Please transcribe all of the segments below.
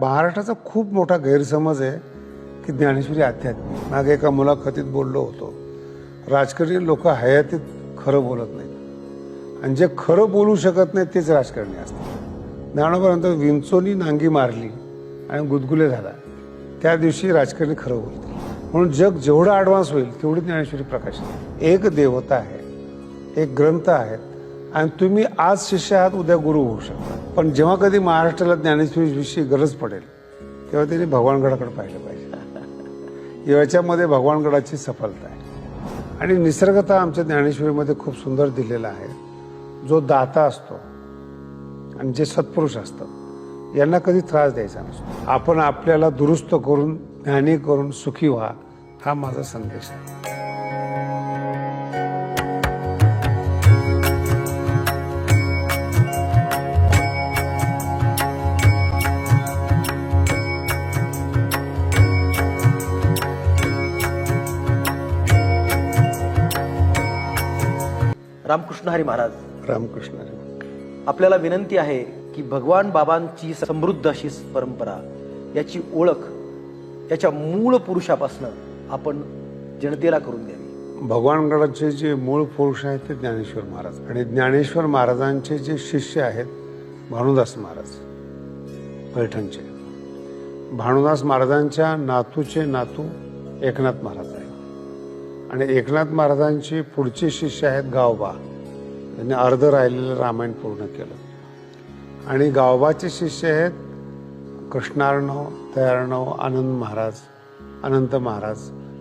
महाराष्ट्राचा खूप मोठा गैरसमज आहे की ज्ञानेश्वरी आध्यात्मिक. मागे एका मुलाखतीत बोललो होतो. राजकारणी लोक हयातीत खरं बोलत नाहीत. आणि जे खरं बोलू शकत नाहीत तेच राजकारणी असतात. ज्ञानोबानंतर विंचोनी नांगी मारली आणि गुदगुले झाला. त्या दिवशी राजकारणी खरं बोलते म्हणून जग जेवढं ॲडव्हान्स होईल तेवढी ज्ञानेश्वरी प्रकाश एक देवता आहे एक ग्रंथ आहेत. आणि तुम्ही आज शिष्य आहात उद्या गुरु होऊ शकता. पण जेव्हा कधी महाराष्ट्राला ज्ञानेश्वरीविषयी गरज पडेल तेव्हा त्यांनी भगवानगडाकडे पाहिलं पाहिजे. याच्यामध्ये भगवानगडाची सफलता आहे. आणि निसर्गता आमच्या ज्ञानेश्वरीमध्ये खूप सुंदर दिलेला आहे. जो दाता असतो आणि जे सत्पुरुष असतात यांना कधी त्रास द्यायचा नसतो. आपण आपल्याला दुरुस्त करून ज्ञानी करून सुखी व्हा हा माझा संदेश आहे. रामकृष्ण हरी महाराज. रामकृष्ण हरी. आपल्याला विनंती आहे की भगवान बाबांची समृद्ध अशी परंपरा याची ओळख याच्या मूळ पुरुषापासनं आपण जनतेला करून द्यावी. भगवानगडाचे जे मूळ पुरुष आहेत ते ज्ञानेश्वर महाराज आणि ज्ञानेश्वर महाराजांचे जे शिष्य आहेत भानुदास महाराज पैठणचे. भानुदास महाराजांच्या नातूचे नातू एकनाथ महाराज आहे आणि एकनाथ महाराजांची पुढचे शिष्य आहेत गावबा. त्यांनी अर्ध राहिलेलं रामायण पूर्ण केलं. आणि गावबाचे शिष्य आहेत कृष्णार्णव तयार्णव आनंद महाराज अनंत महाराज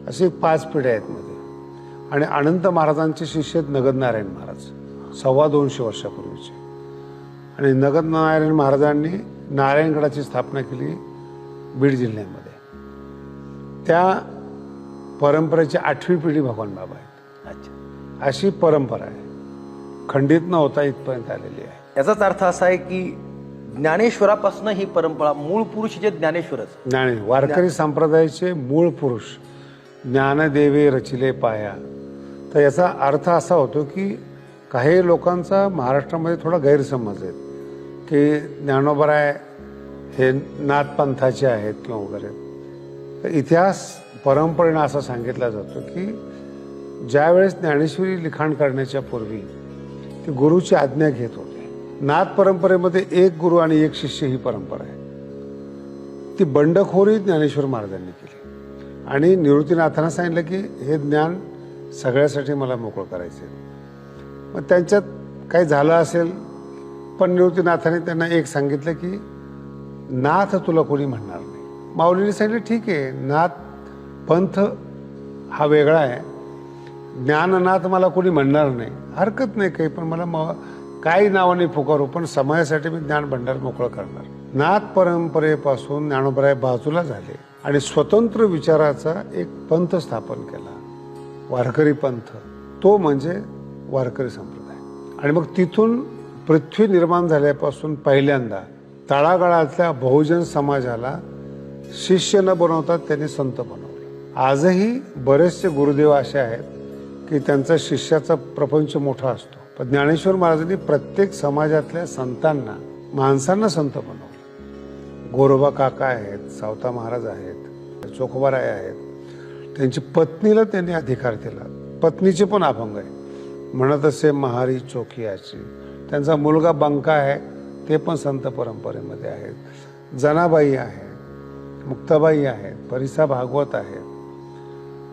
असे पाच पिढ्या आहेत मध्ये. आणि अनंत महाराजांचे शिष्य आहेत नगदनारायण महाराज सव्वा दोनशे वर्षापूर्वीचे. आणि नगदनारायण महाराजांनी नारायणगडाची स्थापना केली बीड जिल्ह्यामध्ये. त्या परंपरेची आठवी पिढी भगवान बाबा आहेत. अच्छा. अशी परंपरा आहे. खंडित न होता इथपर्यंत आलेली आहे. याचाच अर्थ असा आहे की ज्ञानेश्वरापासून ही परंपरा मूळ पुरुष जे ज्ञानेश्वरच. ज्ञाने वारकरी संप्रदायाचे मूळ पुरुष ज्ञानदेवे रचिले पाया. तर याचा अर्थ असा होतो की काही लोकांचा महाराष्ट्रामध्ये थोडा गैरसमज आहे. की ज्ञानोबराय हे नाथपंथाचे आहेत किंवा वगैरे. तर इतिहास परंपरेनं असं सांगितलं जातो की ज्यावेळेस ज्ञानेश्वरी लिखाण करण्याच्या पूर्वी ते गुरुची आज्ञा घेत होते नाथ परंपरेमध्ये एक गुरु आणि एक शिष्य ही परंपरा आहे. ती बंडखोरी ज्ञानेश्वर महाराजांनी केली. आणि निवृत्तीनाथांना सांगितलं की हे ज्ञान सगळ्यासाठी मला मोकळं करायचं आहे मग त्यांच्यात काही झालं असेल पण निवृत्तीनाथाने त्यांना एक सांगितलं की नाथ तुला कोणी म्हणणार नाही. माऊलीने सांगितलं ठीक आहे नाथ पंथ हा वेगळा आहे. ज्ञाननाथ मला कोणी म्हणणार नाही. हरकत नाही काही पण मला म काही नावाने पुकारू पण समाजासाठी मी ज्ञान भंडार मोकळं करणार. नाथ परंपरेपासून ज्ञानोबराय बाजूला झाले आणि स्वतंत्र विचाराचा एक पंथ स्थापन केला. वारकरी पंथ. तो म्हणजे वारकरी संप्रदाय. आणि मग तिथून पृथ्वी निर्माण झाल्यापासून पहिल्यांदा तळागाळातल्या बहुजन समाजाला शिष्य न बनवतात त्यांनी संत बनवलं. आजही बरेचसे गुरुदेव असे आहेत की त्यांचा शिष्याचा प्रपंच मोठा असतो. पण ज्ञानेश्वर महाराजांनी प्रत्येक समाजातल्या संतांना माणसांना संत बनवलं. गोरोबा काका आहेत सावता महाराज आहेत चोखोबाराय आहेत. त्यांची पत्नीला त्यांनी अधिकार दिला. पत्नीचे पण अभंग आहे म्हणत असे महारी चोखियाची. त्यांचा मुलगा बंका आहे ते पण संत परंपरेमध्ये आहेत. जनाबाई आहेत मुक्ताबाई आहेत परिसा भागवत आहेत.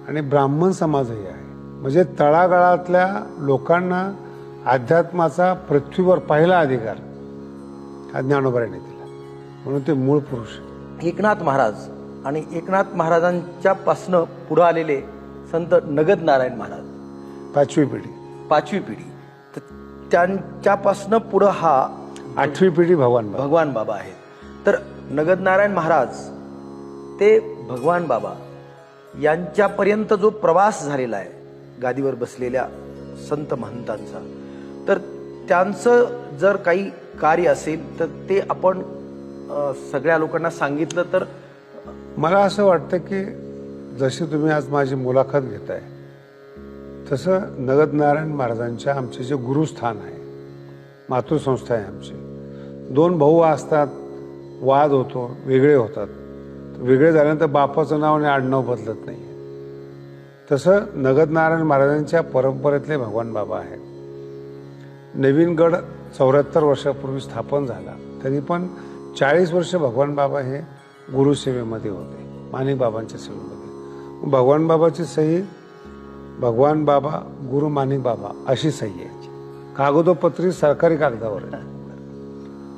आणि ब्राह्मण समाजही आहे. म्हणजे तळागाळातल्या लोकांना अध्यात्माचा पृथ्वीवर पहिला अधिकार हा ज्ञानोबराने दिला. म्हणून ते मूळ पुरुष. एकनाथ महाराज आणि एकनाथ महाराजांच्या पासनं पुढं आलेले संत नगद नारायण महाराज. पाचवी पिढी. पाचवी पिढी. तर त्यांच्यापासनं पुढं हा आठवी पिढी भगवान भगवान बाबा आहेत. तर नगद नारायण महाराज ते भगवान बाबा. यांच्यापर्यंत जो प्रवास झालेला आहे गादीवर बसलेल्या संत महंतांचा तर त्यांचं जर काही कार्य असेल तर ते आपण सगळ्या लोकांना सांगितलं तर मला असं वाटतं की जशी तुम्ही आज माझी मुलाखत घेताय तसं नगदनारायण महाराजांच्या आमचे जे गुरुस्थान आहे मातृसंस्था आहे आमची दोन भाऊ असतात वाद होतो वेगळे होतात. वेगळे झाल्यानंतर बापाचं नाव आणि आडनाव बदलत नाही. तसं नगदनारायण महाराजांच्या परंपरेतले भगवान बाबा आहेत. नवीन गड चौऱ्याहत्तर वर्षापूर्वी स्थापन झाला. तरी पण चाळीस वर्ष भगवान बाबा हे गुरुसेवेमध्ये होते माणिक बाबांच्या सेवेमध्ये. भगवान बाबाची सही भगवान बाबा गुरु माणिक बाबा अशी सही आहे. कागदोपत्री सरकारी कागदावर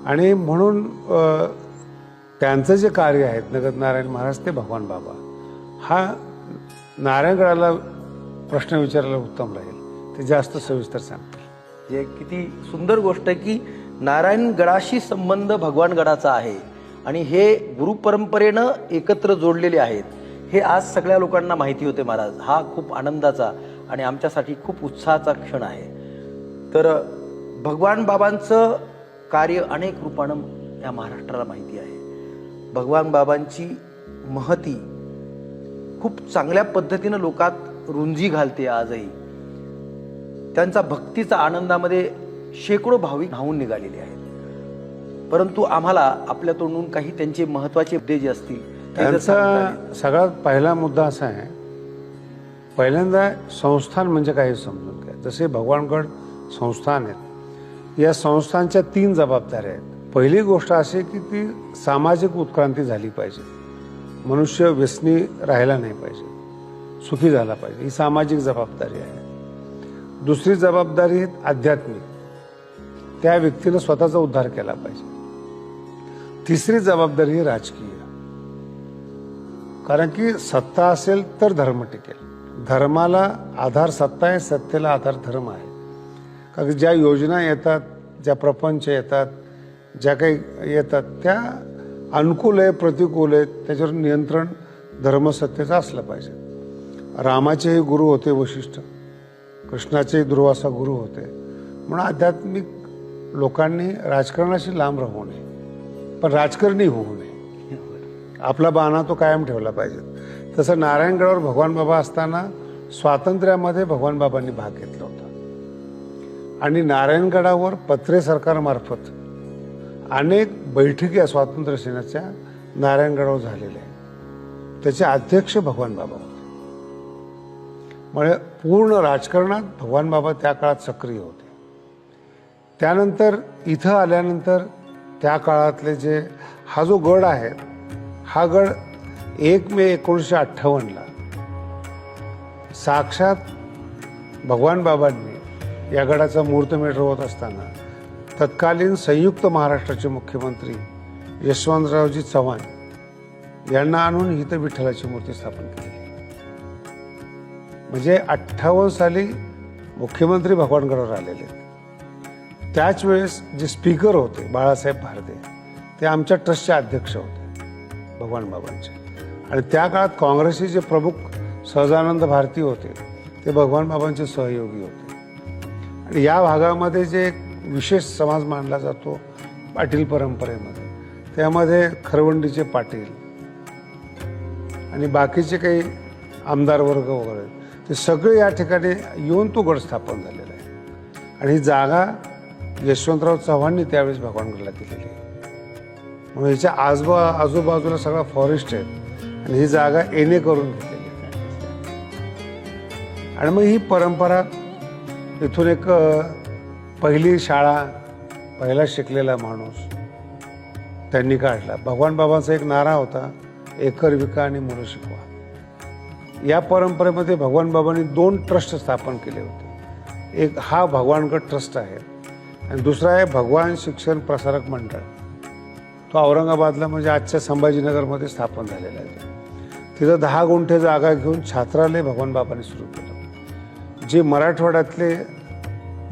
आणि म्हणून त्यांचं जे कार्य आहेत नगदनारायण महाराज ते भगवान बाबा. हा नारायणगडाला प्रश्न विचारायला उत्तम राहील. ते जास्त सविस्तर सांगतील. जे किती सुंदर गोष्ट आहे की नारायणगडाशी संबंध भगवानगडाचा आहे आणि हे गुरुपरंपरेनं एकत्र जोडलेले आहेत. हे आज सगळ्या लोकांना माहिती होते महाराज. हा खूप आनंदाचा आणि आमच्यासाठी खूप उत्साहाचा क्षण आहे. तर भगवान बाबांचं कार्य अनेक रूपानं या महाराष्ट्राला माहिती आहे. भगवान बाबांची महती खूप चांगल्या पद्धतीनं लोकात रुंजी घालते आजही. त्यांचा भक्तीचा आनंदामध्ये शेकडो भाविक धावून निघालेले आहेत. परंतु आम्हाला आपल्या तोंडून काही त्यांचे महत्त्वाचे मुद्दे जे असतील. त्यांचा सगळ्यात पहिला मुद्दा असा आहे पहिल्यांदा संस्थान म्हणजे काय समजून घ्या. जसे भगवानगड संस्थान आहेत या संस्थांच्या तीन जबाबदाऱ्या आहेत. पहिली गोष्ट अशी की ती सामाजिक उत्क्रांती झाली पाहिजे. मनुष्य व्यसनी राहायला नाही पाहिजे. सुखी झाला पाहिजे. ही सामाजिक जबाबदारी आहे. दुसरी जबाबदारी आध्यात्मिक. त्या व्यक्तीनं स्वतःचा उद्धार केला पाहिजे. तिसरी जबाबदारी ही राजकीय. कारण की सत्ता असेल तर धर्म टिकेल. धर्माला आधार सत्ता आहे सत्तेला आधार धर्म आहे. कारण ज्या योजना येतात ज्या प्रपंच येतात ज्या काही येतात त्या अनुकूल आहे प्रतिकूल आहेत त्याच्यावर नियंत्रण धर्मसत्तेचं असलं पाहिजे. रामाचेही गुरु होते वशिष्ठ. कृष्णाचेही दुर्वासा गुरु होते. म्हणून आध्यात्मिक लोकांनी राजकारणाशी लांब राहू नये. पण राजकारणी होऊ नये. आपला बाणा तो कायम ठेवला पाहिजे. तसं नारायणगडावर भगवान बाबा असताना स्वातंत्र्यामध्ये भगवान बाबांनी भाग घेतला होता. आणि नारायणगडावर पत्रे सरकारमार्फत अनेक बैठकी या स्वातंत्र्य सेनेच्या नारायणगडावर झालेल्या आहेत. त्याचे अध्यक्ष भगवान बाबा होते. म्हणजे पूर्ण राजकारणात भगवान बाबा त्या काळात सक्रिय होते. त्यानंतर इथं आल्यानंतर त्या काळातले जे हा जो गड आहे हा गड एक मे एकोणीसशे अठ्ठावन्नला साक्षात भगवान बाबांनी या गडाचा मुहूर्तमेढ होत असताना तत्कालीन संयुक्त महाराष्ट्राचे मुख्यमंत्री यशवंतरावजी चव्हाण यांना आणून हित विठ्ठलाची मूर्ती स्थापन केली. म्हणजे अठ्ठावन्न साली मुख्यमंत्री भगवानगडावर आलेले. त्याच वेळेस जे स्पीकर होते बाळासाहेब भारदे ते आमच्या ट्रस्टचे अध्यक्ष होते भगवान बाबांचे. आणि त्या काळात काँग्रेसचे जे प्रमुख सहजानंद भारती होते ते भगवान बाबांचे सहयोगी होते. आणि या भागामध्ये जे विशेष समाज मानला जातो पाटील परंपरेमध्ये. त्यामध्ये खरवंडीचे पाटील आणि बाकीचे काही आमदार वर्ग वगैरे ते सगळे या ठिकाणी येऊन तो गड स्थापन झालेला आहे. आणि ही जागा यशवंतराव चव्हाणनी त्यावेळेस भगवानगडला दिलेली आहे. म्हणून हिच्या आजबा आजूबाजूला सगळा फॉरेस्ट आहे आणि ही जागा येणे करून घेतलेली आहे. आणि मग ही परंपरा इथून एक पहिली शाळा पहिला शिकलेला माणूस त्यांनी काढला. भगवान बाबांचा एक नारा होता एकर विका आणि मुलं शिकवा. या परंपरेमध्ये भगवान बाबांनी दोन ट्रस्ट स्थापन केले होते. एक हा भगवानगड ट्रस्ट आहे आणि दुसरा आहे भगवान शिक्षण प्रसारक मंडळ. तो औरंगाबादला म्हणजे आजच्या संभाजीनगरमध्ये स्थापन झालेला आहे. तिथं दहा गुंठे जागा घेऊन छात्रालय भगवान बाबांनी सुरू केलं. जे मराठवाड्यातले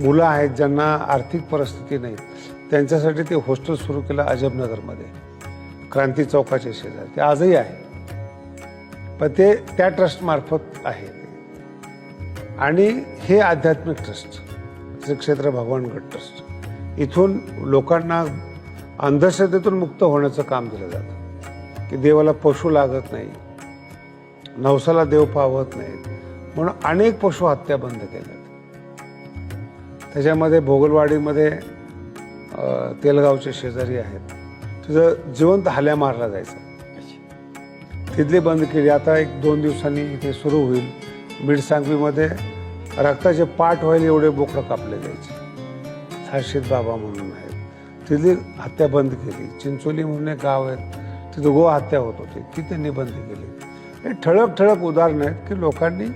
मुलं आहेत ज्यांना आर्थिक परिस्थिती नाही त्यांच्यासाठी ते हॉस्टेल सुरू केलं अजबनगरमध्ये. क्रांती चौकाच्या शेजारी. ते आजही आहे. पण ते त्या ट्रस्टमार्फत आहे ते. आणि हे आध्यात्मिक ट्रस्ट श्री क्षेत्र भगवानगड ट्रस्ट. इथून लोकांना अंधश्रद्धेतून मुक्त होण्याचं काम दिलं जातं. की देवाला पशु लागत नाही नवसाला देव पावत नाहीत. म्हणून अनेक पशु हत्या बंद केल्यात. त्याच्यामध्ये भोगलवाडीमध्ये तेलगावचे शेजारी आहेत. तिथं जिवंत हाल्या मारला जायचा. तिथली बंद केली. आता एक दोन दिवसांनी इथे सुरू होईल. मिडसांगवीमध्ये रक्ताचे पाठ व्हायला एवढे बोकडं कापले जायचे. हर्षित बाबा म्हणून आहेत. तिथली हत्या बंद केली. चिंचोली म्हणून एक गाव आहेत तिथं गो हत्या होत होती. ती त्यांनी बंद केली. हे ठळक ठळक उदाहरणं आहेत की लोकांनी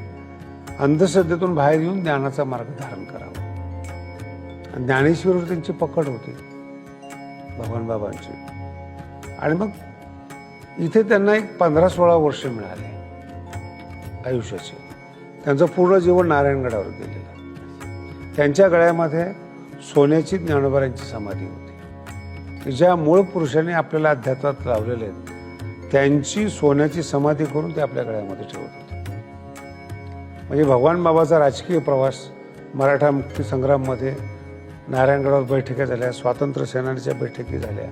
अंधश्रद्धेतून बाहेर येऊन ज्ञानाचा मार्ग धारण करावा. ज्ञानेश्वरवर त्यांची पकड होती भगवान बाबांची. आणि मग इथे त्यांना एक पंधरा सोळा वर्ष मिळाले आयुष्याचे. त्यांचं पूर्ण जीवन नारायणगडावर गेलेलं. त्यांच्या गळ्यामध्ये सोन्याची ज्ञानोबारांची समाधी होती. की ज्या मूळ पुरुषांनी आपल्याला अध्यात्मात लावलेले आहेत त्यांची सोन्याची समाधी करून ते आपल्या गळ्यामध्ये ठेवत होते. म्हणजे भगवान बाबाचा राजकीय प्रवास मराठा मुक्ती संग्राममध्ये नारायणगडावर बैठका झाल्या स्वातंत्र्य सेनानीच्या बैठकी झाल्या.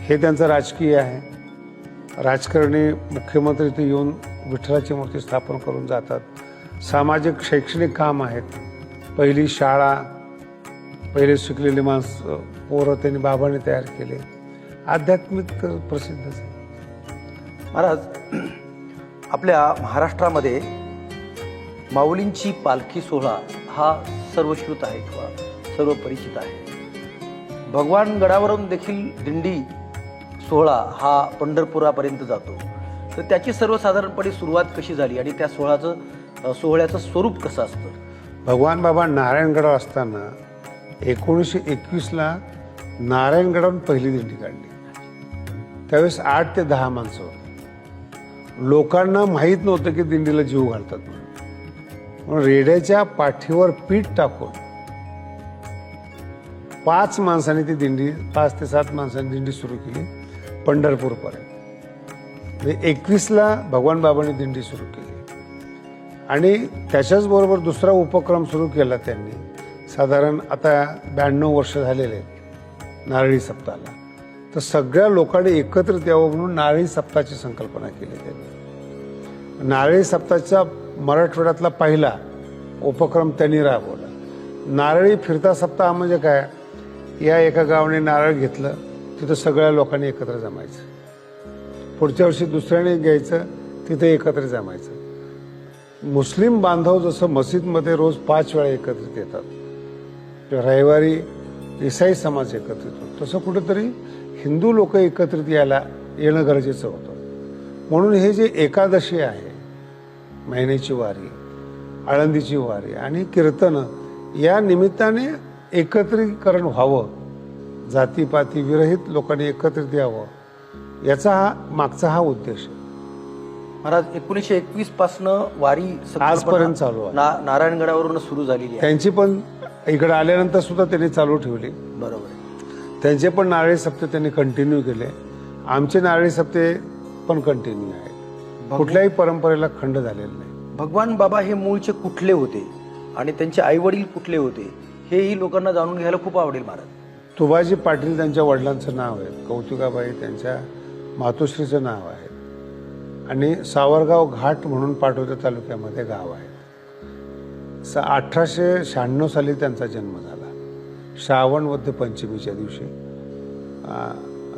हे त्यांचं राजकीय आहे. राजकारणी मुख्यमंत्री इथे येऊन विठ्ठलाची मूर्ती स्थापन करून जातात. सामाजिक शैक्षणिक काम आहेत. पहिली शाळा पहिले शिकलेली माणसं पोरं त्यांनी बाबांनी तयार केले. आध्यात्मिक तर प्रसिद्धच आहे महाराज आपल्या महाराष्ट्रामध्ये माऊलींची पालखी सोहळा हा सर्वश्रुत आहे किंवा सर्व परिचित आहे. भगवान गडावरून देखील दिंडी सोहळा हा पंढरपुरापर्यंत जातो. तर त्याची सर्वसाधारणपणे सुरुवात कशी झाली आणि त्या सोहळ्याचं सोहळ्याचं स्वरूप कसं असतं? भगवान बाबा नारायणगडावर असताना एकोणीसशे एकवीसला नारायणगडावरून पहिली दिंडी काढली. त्यावेळेस आठ ते दहा माणसं होती. लोकांना माहीत नव्हतं की दिंडीला जीव घालतात म्हणून. रेड्याच्या पाठीवर पीठ टाकून पाच माणसांनी ती दिंडी पाच ते सात माणसांनी दिंडी सुरू केली पंढरपूरपर्यंत. म्हणजे एकवीसला भगवान बाबांनी दिंडी सुरू केली. आणि त्याच्याच बरोबर दुसरा उपक्रम सुरू केला त्यांनी. साधारण आता ब्याण्णव वर्ष झालेले आहेत नारळी सप्ताहाला. तर सगळ्या लोकांनी एकत्रित यावं म्हणून नारळी सप्ताची संकल्पना केली त्यांनी. नारळी सप्ताहाचा मराठवाड्यातला पहिला उपक्रम त्यांनी राबवला. नारळी फिरता सप्ताह म्हणजे काय? या एका गावाने नारळ घेतलं तिथं सगळ्या लोकांनी एकत्र जमायचं. पुढच्या वर्षी दुसऱ्याने घ्यायचं तिथे एकत्र जमायचं. मुस्लिम बांधव जसं मस्जिदमध्ये रोज पाच वेळा एकत्रित येतात. किंवा रविवारी ईसाई समाज एकत्रित होतो. तसं कुठंतरी हिंदू लोक एकत्रित यायला येणं गरजेचं होतं. म्हणून हे जे एकादशी आहे महिन्याची वारी आळंदीची वारी आणि कीर्तनं या निमित्ताने एकत्रीकरण व्हावं जातीपाती विरहित लोकांनी एकत्रित यावं याचा हा मागचा हा उद्देश आहे. महाराज एकोणीसशे एकवीस पासनं वारी आजपर्यंत चालू आहे. ना नारायणगडावरून सुरू झालेली आहे. त्यांची पण इकडे आल्यानंतर सुद्धा त्यांनी चालू ठेवली. बरोबर. आहे त्यांचे पण नारळी सप्ते त्यांनी कंटिन्यू केले. आमचे नारळी सप्ते पण कंटिन्यू आहेत. कुठल्याही परंपरेला खंड झालेला नाही. भगवान बाबा हे मूळचे कुठले होते आणि त्यांचे आई वडील कुठले होते हेही लोकांना जाणून घ्यायला खूप आवडेल महाराज. तुबाजी पाटील त्यांच्या वडिलांचं नाव आहे कौतिकाबाई त्यांच्या मातोश्रीचं नाव आहे आणि सावरगाव घाट म्हणून पाटोदा तालुक्यामध्ये गाव आहे. स अठराशे शहाण्णव साली त्यांचा जन्म झाला. श्रावण वद्य पंचमीच्या दिवशी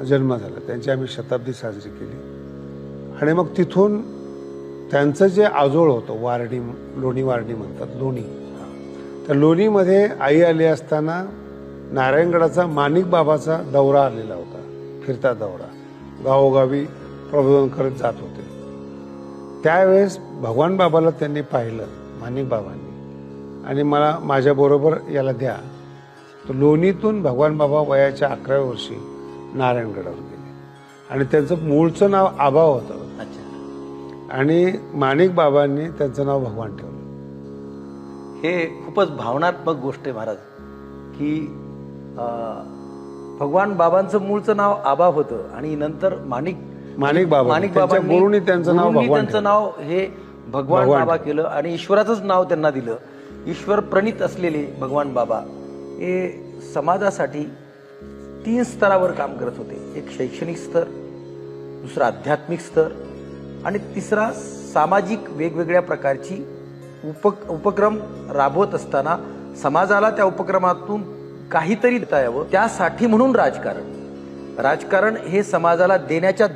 जन्म झाला. त्यांची आम्ही शताब्दी साजरी केली. आणि मग तिथून त्यांचं जे आजोळ होतं वारणी लोणी वारणी म्हणतात लोणी. त्या लोणीमध्ये आई आली असताना नारायणगडाचा माणिक बाबाचा दौरा आलेला होता फिरता दौरा. गावोगावी प्रबोधन करत जात होते. त्यावेळेस भगवान बाबाला त्यांनी पाहिलं माणिक बाबांनी. आणि मला माझ्याबरोबर याला द्या. तर लोणीतून भगवान बाबा वयाच्या अकराव्या वर्षी नारायणगडावर गेले. आणि त्यांचं मूळचं नाव आबा होतं. अच्छा. आणि माणिक बाबांनी त्यांचं नाव भगवान ठेवलं. हे खूपच भावनात्मक गोष्ट आहे महाराज की भगवान बाबांचं मूळचं नाव आबा होतं आणि नंतर माणिक माणिक बाबा माणिक बाबांनी गुरुनी त्यांचं नाव त्यांचं नाव हे भगवान भगवान बाबा केलं आणि ईश्वराचंच नाव त्यांना दिलं. ईश्वर प्रणित असलेले भगवान बाबा हे समाजासाठी तीन स्तरावर काम करत होते. एक शैक्षणिक स्तर दुसरा आध्यात्मिक स्तर आणि तिसरा सामाजिक वेगवेगळ्या प्रकारची उपक उपक्रम राबवत असताना समाजाला त्या उपक्रमातून काहीतरी देता यावं. त्यासाठी म्हणून राजकारण. राजकारण हे समाजाला देण्याच्या